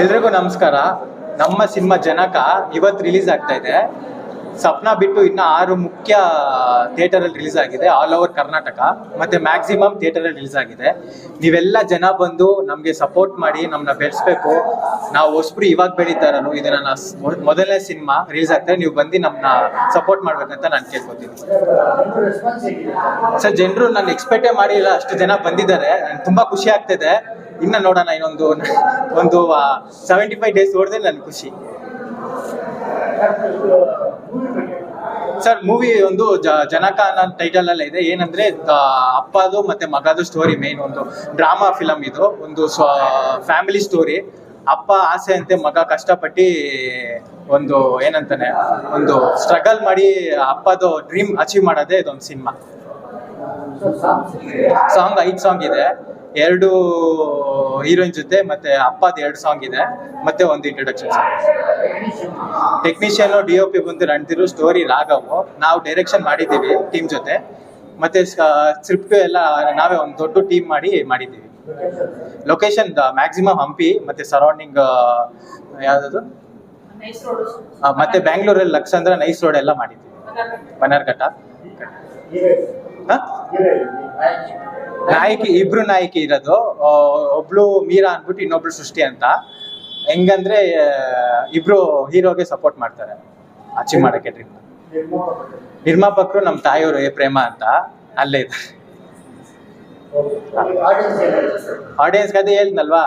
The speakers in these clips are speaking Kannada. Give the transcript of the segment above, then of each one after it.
ಎಲ್ರಿಗೂ ನಮಸ್ಕಾರ. ನಮ್ಮ ಸಿನಿಮಾ ಜನಕ ಇವತ್ತು ರಿಲೀಸ್ ಆಗ್ತಾ ಇದೆ. ಸಪ್ನ ಬಿಟ್ಟು ಇನ್ನ ಆರು ಮುಖ್ಯ ಥಿಯೇಟರ್ ಅಲ್ಲಿ ರಿಲೀಸ್ ಆಗಿದೆ. ಆಲ್ ಓವರ್ ಕರ್ನಾಟಕ, ಮತ್ತೆ ಮ್ಯಾಕ್ಸಿಮಮ್ ಥಿಯೇಟರ್ ಅಲ್ಲಿ ರಿಲೀಸ್ ಆಗಿದೆ. ನೀವೆಲ್ಲ ಜನ ಬಂದು ನಮ್ಗೆ ಸಪೋರ್ಟ್ ಮಾಡಿ, ನಮ್ನ ಬೆಳೆಸ್ಬೇಕು. ನಾವು ಹೊಸಬ್ರು ಇವಾಗ ಬೆಳೀತಾ ಇರೋನು ಇದು ನನ್ನ ಮೊದಲನೇ ಸಿನಿಮಾ ರಿಲೀಸ್ ಆಗ್ತಾರೆ ನೀವು ಬಂದು ನಮ್ಮನ್ನ ಸಪೋರ್ಟ್ ಮಾಡ್ಬೇಕಂತ ನಾನು ಕೇಳ್ಕೊತೀನಿ. ಸರ್, ಜನರು ನಾನು ಎಕ್ಸ್ಪೆಕ್ಟೇ ಮಾಡಿಲ್ಲ. ಅಷ್ಟು ಜನ ಬಂದಿದ್ದಾರೆ. ತುಂಬಾ ಖುಷಿ ಆಗ್ತಿದೆ ಇನ್ನ ನೋಡೋಣ ಇನ್ನೊಂದು ಒಂದು ಸೆವೆಂಟಿ ಫೈವ್ ಡೇಸ್ ನೋಡಿದ್ರೆ ನನ್ಗೆ ಖುಷಿ. ಸರ್ ಮೂವಿ ಒಂದು ಜನಕ ಅನ್ನೋ ಟೈಟಲ್ ಅಲ್ಲ ಇದೆ. ಏನಂದ್ರೆ ಅಪ್ಪದು ಮತ್ತೆ ಮಗದು ಸ್ಟೋರಿ ಮೇನ್ ಒಂದು ಡ್ರಾಮಾ ಫಿಲಮ್ ಇದು. ಒಂದು ಫ್ಯಾಮಿಲಿ ಸ್ಟೋರಿ ಅಪ್ಪ ಆಸೆ ಅಂತೆ ಮಗ ಕಷ್ಟಪಟ್ಟು ಒಂದು ಏನಂತಾನೆ, ಒಂದು ಸ್ಟ್ರಗಲ್ ಮಾಡಿ ಅಪ್ಪದು ಡ್ರೀಮ್ ಅಚೀವ್ ಮಾಡೋದೇ ಇದೊಂದು ಸಿನಿಮಾ ಸಾಂಗ್ ಐದು ಸಾಂಗ್ ಇದೆ. ಎರಡು ಹೀರೋಯಿನ್ ಜೊತೆ ಮತ್ತೆ ಅಪ್ಪದ ಎರಡು ಸಾಂಗ್ ಇದೆ ಮತ್ತೆ ಒಂದು introduction song technician D O P ಬಂದು ರಣದಿರು ಸ್ಟೋರಿ ರಾಘವು. ನಾವು ಡೈರೆಕ್ಷನ್ ಮಾಡಿದ್ದೀವಿ ಟೀಮ್ ಜೊತೆ. ಮತ್ತೆ ಸ್ಕ್ರಿಪ್ಟ್ ಎಲ್ಲ ನಾವೇ ಒಂದು ದೊಡ್ಡ ಟೀಮ್ ಮಾಡಿ ಮಾಡಿದ್ದೀವಿ. ಲೊಕೇಶನ್ ಮ್ಯಾಕ್ಸಿಮಮ್ ಹಂಪಿ ಮತ್ತೆ ಸರೌಂಡಿಂಗ್ ಯಾವ್ದು ಮತ್ತೆ ಬ್ಯಾಂಗ್ಳೂರಲ್ಲಿ ಲಕ್ಷಂದ್ರ ನೈಸ್ ರೋಡ್ ಎಲ್ಲ ಮಾಡಿದ್ದೀವಿ. ಬನ್ನರ್ಘಟ್ಟ ನಾಯಕಿ, ಇಬ್ರು ನಾಯಕಿ ಇರೋದು. ಒಬ್ಳು ಮೀರಾ ಅನ್ಬಿಟ್ಟು ಇನ್ನೊಬ್ಳು ಸೃಷ್ಟಿ ಅಂತ. ಹೆಂಗಂದ್ರೆ ಇಬ್ರು ಹೀರೋಗೆ ಸಪೋರ್ಟ್ ಮಾಡ್ತಾರೆ. ಅಚೀವ್ ಮಾಡಕ್ಕೆ ನಿರ್ಮಾಪಕರು ನಮ್ಮ ತಾಯಿಯವರು ಏ ಪ್ರೇಮ ಅಂತ. ಅಲ್ಲೇ ಇದೆ. ಆಡಿಯನ್ಸ್ ಅದೇ ಹೇಳಿದ್ನಲ್ವಾ?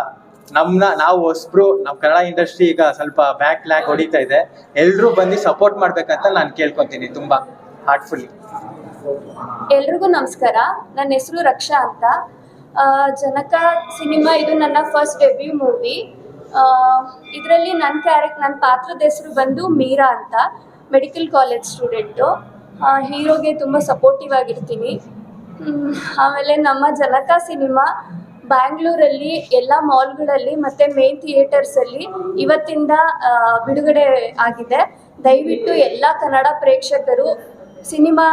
ನಮ್ನ, ನಾವು ಹೊಸಬ್ರು ನಮ್ಮ ಕನ್ನಡ ಇಂಡಸ್ಟ್ರಿ ಈಗ ಸ್ವಲ್ಪ ಬ್ಯಾಕ್ ಲ್ಯಾಕ್ ಹೊಡಿತಾ ಇದೆ. ಎಲ್ಲರೂ ಬಂದು ಸಪೋರ್ಟ್ ಮಾಡ್ಬೇಕಂತ ನಾನು ಕೇಳ್ಕೊಂತೀನಿ ತುಂಬಾ ಹಾರ್ಟ್ಫುಲ್ಲಿ ಎಲ್ರಿಗೂ ನಮಸ್ಕಾರ. ನನ್ನ ಹೆಸರು ರಕ್ಷಾ ಅಂತ. ಜನಕ ಸಿನಿಮಾ ಇದು ನನ್ನ ಫಸ್ಟ್ ಡೆಬ್ಯೂ ಮೂವಿ ಇದರಲ್ಲಿ ನನ್ನ ಕ್ಯಾರೆಕ್ಟ್ ನನ್ನ ಪಾತ್ರದ ಹೆಸರು ಬಂದು ಮೀರಾ ಅಂತ ಮೆಡಿಕಲ್ ಕಾಲೇಜ್ ಸ್ಟೂಡೆಂಟು ಹೀರೋಗೆ ತುಂಬ ಸಪೋರ್ಟಿವ್ ಆಗಿರ್ತೀನಿ. ಆಮೇಲೆ ನಮ್ಮ ಜನಕ ಸಿನಿಮಾ ಬ್ಯಾಂಗ್ಳೂರಲ್ಲಿ, ಎಲ್ಲ ಮಾಲ್ಗಳಲ್ಲಿ ಮತ್ತು ಮೇನ್ ಥಿಯೇಟರ್ಸಲ್ಲಿ ಇವತ್ತಿಂದ ಬಿಡುಗಡೆ ಆಗಿದೆ. ದಯವಿಟ್ಟು ಎಲ್ಲ ಕನ್ನಡ ಪ್ರೇಕ್ಷಕರು ಸಿನಿಮಾ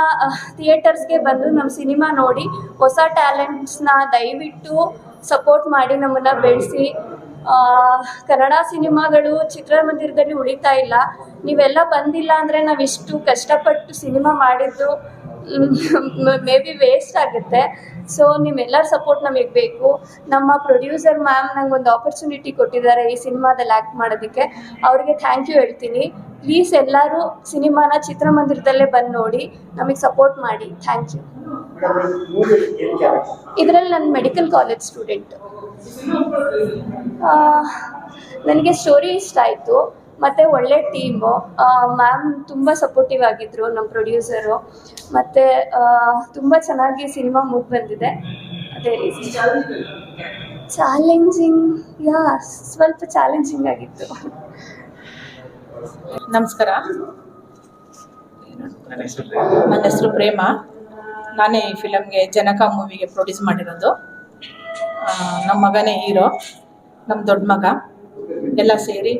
ಥಿಯೇಟರ್ಸ್ಗೆ ಬಂದು ನಮ್ಮ ಸಿನಿಮಾ ನೋಡಿ ಹೊಸ ಟ್ಯಾಲೆಂಟ್ಸ್ನ ದಯವಿಟ್ಟು ಸಪೋರ್ಟ್ ಮಾಡಿ ನಮ್ಮನ್ನು ಬೆಳೆಸಿ. ಕನ್ನಡ ಸಿನಿಮಾಗಳು ಚಿತ್ರಮಂದಿರದಲ್ಲಿ ಉಳಿತಾ ಇಲ್ಲ. ನೀವೆಲ್ಲ ಬಂದಿಲ್ಲ ಅಂದರೆ ಇಷ್ಟು ಕಷ್ಟಪಟ್ಟು ಸಿನಿಮಾ ಮಾಡಿದ್ದು ಮೇ ಬಿ ವೇಸ್ಟ್ ಆಗುತ್ತೆ. ಸೊ ನಿಮ್ಮೆಲ್ಲರ ಸಪೋರ್ಟ್ ನಮಗೆ ಬೇಕು ನಮ್ಮ ಪ್ರೊಡ್ಯೂಸರ್ ಮ್ಯಾಮ್ ನಂಗೆ ಒಂದು ಆಪರ್ಚುನಿಟಿ ಕೊಟ್ಟಿದ್ದಾರೆ ಈ ಸಿನಿಮಾದಲ್ಲಿ ಆ್ಯಕ್ಟ್ ಮಾಡೋದಕ್ಕೆ. ಅವರಿಗೆ ಥ್ಯಾಂಕ್ ಯು ಹೇಳ್ತೀನಿ. ಪ್ಲೀಸ್ ಎಲ್ಲರೂ ಸಿನಿಮಾನ ಚಿತ್ರಮಂದಿರದಲ್ಲೇ ಬಂದು ನೋಡಿ, ನಮಗೆ ಸಪೋರ್ಟ್ ಮಾಡಿ. ಥ್ಯಾಂಕ್ ಯು ಇದರಲ್ಲಿ ನನ್ನ ಮೆಡಿಕಲ್ ಕಾಲೇಜ್ ಸ್ಟೂಡೆಂಟು ನನಗೆ ಸ್ಟೋರಿ ಇಷ್ಟ ಆಯಿತು. ಮತ್ತು ಒಳ್ಳೆ ಟೀಮು ಮ್ಯಾಮ್ ತುಂಬ ಸಪೋರ್ಟಿವ್ ಆಗಿದ್ರು ನಮ್ಮ ಪ್ರೊಡ್ಯೂಸರು ಮತ್ತು ತುಂಬ ಚೆನ್ನಾಗಿ ಸಿನಿಮಾ ಮೂಡ್ ಬಂದಿದೆ. ಅದೇ ರೀತಿ ಚಾಲೆಂಜಿಂಗ್ ಯಾ ಸ್ವಲ್ಪ ಚಾಲೆಂಜಿಂಗ್ ಆಗಿತ್ತು. ನಮಸ್ಕಾರ. ನನ್ನ ಹೆಸರು ಪ್ರೇಮ. ನಾನೇ ಈ ಫಿಲಮ್ಗೆ ಜನಕ ಮೂವಿಗೆ ಪ್ರೊಡ್ಯೂಸ್ ಮಾಡಿರೋದು. ನಮ್ಮ ಮಗನೇ ಹೀರೋ ನಮ್ಮ ದೊಡ್ಡ ಮಗ. ಎಲ್ಲ ಸೇರಿ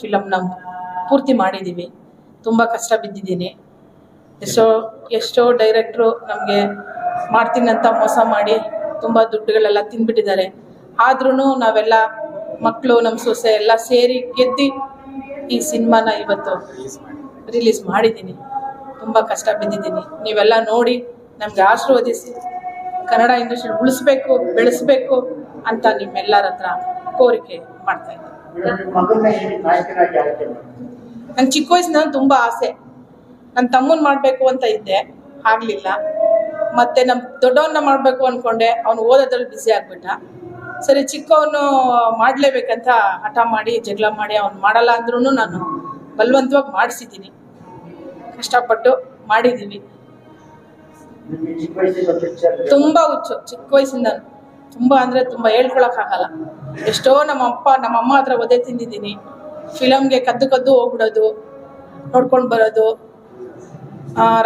ಫಿಲಮ್ ನಾವು ಪೂರ್ತಿ ಮಾಡಿದ್ದೀವಿ ತುಂಬ ಕಷ್ಟ ಬಿದ್ದಿದ್ದೀನಿ. ಎಷ್ಟೋ ಎಷ್ಟೋ ಡೈರೆಕ್ಟ್ರು ನಮಗೆ ಮಾಡ್ತೀನಂತ ಮೋಸ ಮಾಡಿ ತುಂಬ ದುಡ್ಡುಗಳೆಲ್ಲ ತಿಂದ್ಬಿಟ್ಟಿದ್ದಾರೆ. ಆದ್ರೂ ನಾವೆಲ್ಲ ಮಕ್ಕಳು ನಮ್ಮ ಸೊಸೆ ಎಲ್ಲ ಸೇರಿ ಗೆದ್ದು ಈ ಸಿನಿಮಾನ ಇವತ್ತು ರಿಲೀಸ್ ಮಾಡಿದ್ದೀನಿ. ತುಂಬ ಕಷ್ಟ ಬಿದ್ದಿದ್ದೀನಿ. ನೀವೆಲ್ಲ ನೋಡಿ ನಮಗೆ ಆಶೀರ್ವದಿಸಿ, ಕನ್ನಡ ಇಂಡಸ್ಟ್ರಿ ಉಳಿಸ್ಬೇಕು, ಬೆಳೆಸ್ಬೇಕು ಅಂತ ನಿಮ್ಮೆಲ್ಲರ ಹತ್ರ ಕೋರಿಕೆ ಮಾಡ್ತಾ ಇದ್ದೀನಿ. ನಂಗೆ ಚಿಕ್ಕ ವಯಸ್ಸಿನ ತುಂಬ ಆಸೆ. ನನ್ನ ತಮ್ಮನ ಮಾಡಬೇಕು ಅಂತ ಇದ್ದೆ. ಆಗಲಿಲ್ಲ. ಮತ್ತೆ ನಮ್ಮ ದೊಡ್ಡವನ್ನ ಮಾಡಬೇಕು ಅಂದ್ಕೊಂಡೆ ಅವನು ಓದೋದ್ರಲ್ಲಿ ಬ್ಯುಸಿ ಆಗ್ಬಿಟ್ಟ. ಸರಿ ಚಿಕ್ಕವನು ಮಾಡಲೇಬೇಕಂತ ಹಠ ಮಾಡಿ ಜಗಳ ಮಾಡಿ ಅವ್ನು ಮಾಡಲ್ಲ ಅಂದ್ರೂ ನಾನು ಬಲವಂತವಾಗಿ ಮಾಡಿಸಿದ್ದೀನಿ. ಕಷ್ಟಪಟ್ಟು ಮಾಡಿದ್ದೀವಿ ತುಂಬ ಹುಚ್ಚು. ಚಿಕ್ಕ ವಯಸ್ಸಿಂದ. ತುಂಬ ಅಂದರೆ ತುಂಬ ಹೇಳ್ಕೊಳಕ್ಕಾಗಲ್ಲ. ಎಷ್ಟೋ ನಮ್ಮ ಅಪ್ಪ, ನಮ್ಮ ಅಮ್ಮ ಹತ್ರ ಒದೆ ತಿಂದಿದ್ದೀನಿ. ಫಿಲಮ್ಗೆ ಕದ್ದು ಕದ್ದು ಹೋಗ್ಬಿಡೋದು, ನೋಡ್ಕೊಂಡು ಬರೋದು.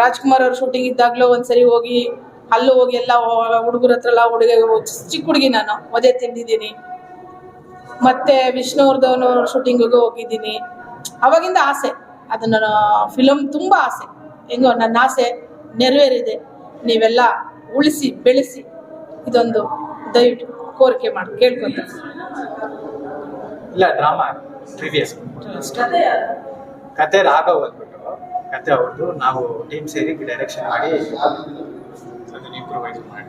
ರಾಜ್ಕುಮಾರ್ ಅವ್ರ ಶೂಟಿಂಗ್ ಇದ್ದಾಗಲೂ ಒಂದ್ಸರಿ ಹೋಗಿ, ಅಲ್ಲೂ ಹೋಗಿ ಎಲ್ಲ ಹುಡುಗರ ಹತ್ರ ಎಲ್ಲ ಹುಡುಗ, ಚಿಕ್ಕ ಹುಡುಗಿ ನಾನು, ಒದೆ ತಿಂದಿದ್ದೀನಿ. ಮತ್ತೆ ವಿಷ್ಣುವರ್ಧನ್ ಅವ್ರ ಶೂಟಿಂಗಿಗೂ ಹೋಗಿದ್ದೀನಿ. ಅವಾಗಿಂದ ಆಸೆ, ಅದನ್ನು ಫಿಲಮ್ ತುಂಬ ಆಸೆ. ಹೆಂಗೋ, ನನ್ನ ಆಸೆ ನೆರವೇರಿದೆ. ನೀವೆಲ್ಲ ಉಳಿಸಿ, ಬೆಳೆಸಿ, ಇದೊಂದು ದಯವಿಟ್ಟು. ಕೋರಿಕೆ ಮಾಡಿ ಕೇಳ್ಕೊತೀನಿ ಇಲ್ಲ ಡ್ರಾಮಾ ಪ್ರೀವಿಯಸ್ ಕತೆ ರಾಘವ್ ಅಂದ್ಬಿಟ್ಟು ಕತೆ ಅವ್ರದ್ದು ನಾವು ಟೀಮ್ ಸೇರಿ ಡೈರೆಕ್ಷನ್ ಮಾಡಿ ಅದನ್ನ ಇಂಪ್ರೂವೈಸ್ ಮಾಡಿ.